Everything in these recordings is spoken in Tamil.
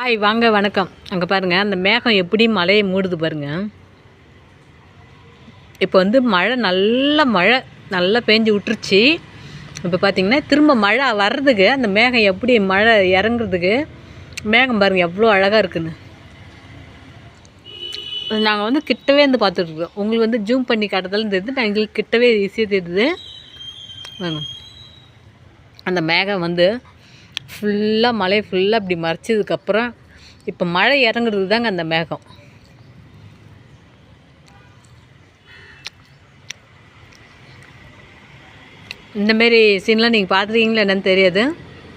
ஹாய் வாங்க வணக்கம். அங்கே பாருங்கள் அந்த மேகம் எப்படி மழையை மூடுது பாருங்கள் இப்போ வந்து மழை நல்ல மழை நல்லா பேஞ்சு விட்டுருச்சு இப்போ பார்த்தீங்கன்னா திரும்ப மழை வர்றதுக்கு அந்த மேகம் எப்படி மழை இறங்குறதுக்கு மேகம் பாருங்கள் எவ்வளோ அழகாக இருக்குன்னு. நாங்கள் வந்து கிட்டவே இருந்து பார்த்துட்ருக்கோம் உங்களுக்கு வந்து ஜூம் பண்ணி காட்டுறதாலும் தெரியுது. நான் எங்களுக்கு கிட்டவே ஈஸியாக தெரியுது. வாங்க. அந்த மேகம் வந்து ஃபுல்லாக மழை ஃபுல்லாக இப்படி மறைச்சதுக்கப்புறம் இப்போ மழை இறங்குறது தாங்க அந்த மேகம். இந்தமாரி சீன்லாம் நீங்கள் பார்த்துருக்கீங்களா என்னென்னு தெரியாது.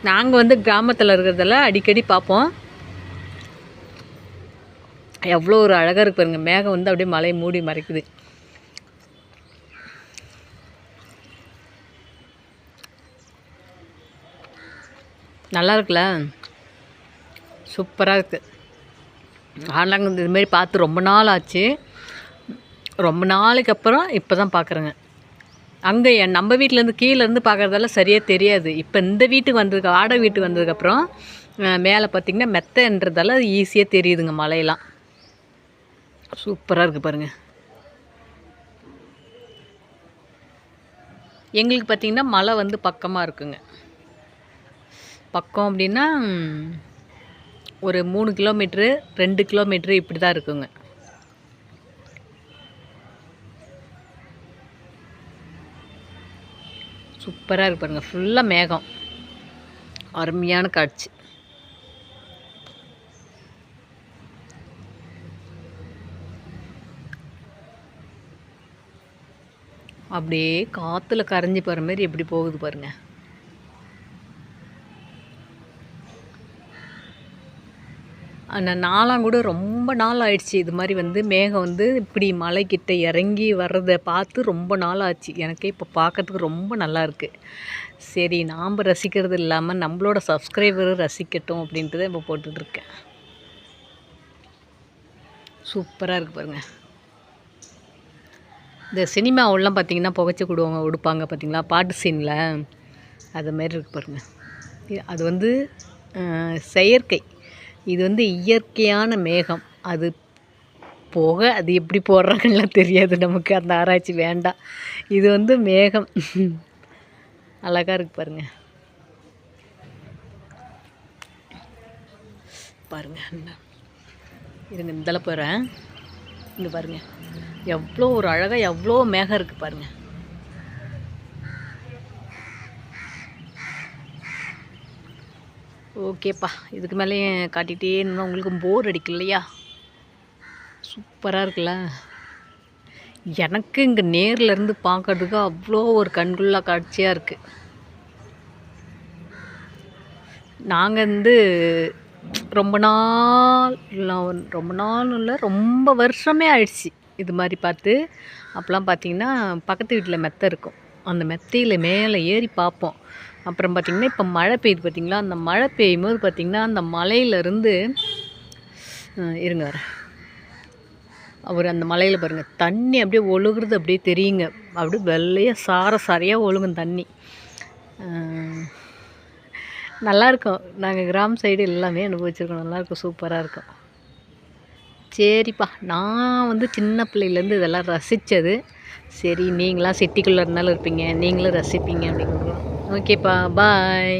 நாங்கள் வந்து கிராமத்தில் இருக்கிறதால அடிக்கடி பார்ப்போம். எவ்வளோ ஒரு அழகாக இருக்கு பாருங்கள் மேகம் வந்து அப்படியே மலையை மூடி மறைக்குது. நல்லா இருக்குல்ல சூப்பராக இருக்குது ஆனாங்க இதுமாரி பார்த்து ரொம்ப நாள் ஆச்சு. ரொம்ப நாளைக்கு அப்புறம் இப்போ தான் பார்க்குறேங்க அங்கே என் நம்ம வீட்டிலேருந்து கீழேருந்து பார்க்குறதெல்லாம் சரியாக தெரியாது. இப்போ இந்த வீட்டுக்கு வந்ததுக்கு வாடகை வீட்டுக்கு வந்ததுக்கப்புறம் மேலே பார்த்திங்கன்னா மெத்தன்றதால ஈஸியாக தெரியுதுங்க மலையெல்லாம். சூப்பராக இருக்குது பாருங்கள் எங்களுக்கு பார்த்திங்கன்னா மலை வந்து பக்கமாக இருக்குங்க. பக்கம் அப்படின்னா ஒரு மூணு கிலோமீட்ரு ரெண்டு கிலோமீட்ரு இப்படி தான் இருக்குங்க. சூப்பராக இருக்கு பாருங்கள் ஃபுல்லாக மேகம். அருமையான காட்சி. அப்படியே காற்றுல கரைஞ்சி போகிற மாதிரி எப்படி போகுது பாருங்கள் அந்த நாளாம் கூட ரொம்ப நாள் ஆயிடுச்சு. இது மாதிரி வந்து மேகம் வந்து இப்படி மலைக்கிட்ட இறங்கி வர்றதை பார்த்து ரொம்ப நாள் ஆச்சு. எனக்கே இப்போ பார்க்கறதுக்கு ரொம்ப நல்லா இருக்குது சரி நாம் ரசிக்கிறது இல்லாமல் நம்மளோட சப்ஸ்கிரைபரும் ரசிக்கட்டும் அப்படின்ட்டு தான் இப்போ போட்டுட்ருக்கேன். சூப்பராக இருக்குது பாருங்கள் இந்த சினிமாவெல்லாம் பார்த்தீங்கன்னா புகைச்சி கொடுவாங்க உடுப்பாங்க பார்த்தீங்களா பாட்டு சீனில் அது மாதிரி இருக்குது பாருங்கள் அது வந்து செயற்கை. இது வந்து இயற்கையான மேகம். அது போக அது எப்படி போடுறாங்கலாம் தெரியாது நமக்கு. அந்த ஆராய்ச்சி வேண்டாம். இது வந்து மேகம். அழகாக இருக்கு பாருங்க. பாருங்க. இருங்க இந்தளவு போகிறேன் இங்கே பாருங்க. எவ்வளோ ஒரு அழகாக எவ்வளோ மேகம் இருக்குது பாருங்கள் ஓகேப்பா. இதுக்கு மேலேயும் காட்டிகிட்டே இருந்தால் உங்களுக்கு போர் அடிக்கலையா? சூப்பராக இருக்குல்ல? எனக்கு இங்கே நேர்லேருந்து பார்க்கறதுக்கு அவ்வளோ ஒரு கண்குள்ளா காட்சியாக இருக்குது நாங்கள் வந்து ரொம்ப நாள் ரொம்ப நாள் இல்லை ரொம்ப வருஷமே ஆயிடுச்சு இது மாதிரி பார்த்து. அப்போலாம் பார்த்தீங்கன்னா பக்கத்து வீட்டில் மெத்தை இருக்கும். அந்த மெத்தையில் மேலே ஏறி பார்ப்போம் அப்புறம் பார்த்திங்கன்னா இப்போ மழை பெய்யுது பார்த்திங்களா அந்த மழை பெய்யும் போது பார்த்திங்கன்னா அந்த மலையிலேருந்து இருங்க அவர் அந்த மலையில் பாருங்கள் தண்ணி அப்படியே ஒழுகுறது அப்படியே தெரியுங்க. அப்படியே வெள்ளையாக சார சாரையாக ஒழுகும் தண்ணி. நல்லாயிருக்கும் நாங்கள் கிராம சைடு எல்லாமே அனுபவிச்சிருக்கோம். நல்லாயிருக்கும் சூப்பராக இருக்கும். சரிப்பா. நான் வந்து சின்ன பிள்ளையிலேருந்து இதெல்லாம் ரசித்தது சரி நீங்களாம் சிட்டிக்குள்ளே இருந்தாலும் இருப்பீங்க. நீங்களும் ரசிப்பீங்க அப்படிங்கிறோம். ஓகேப்பா பாய்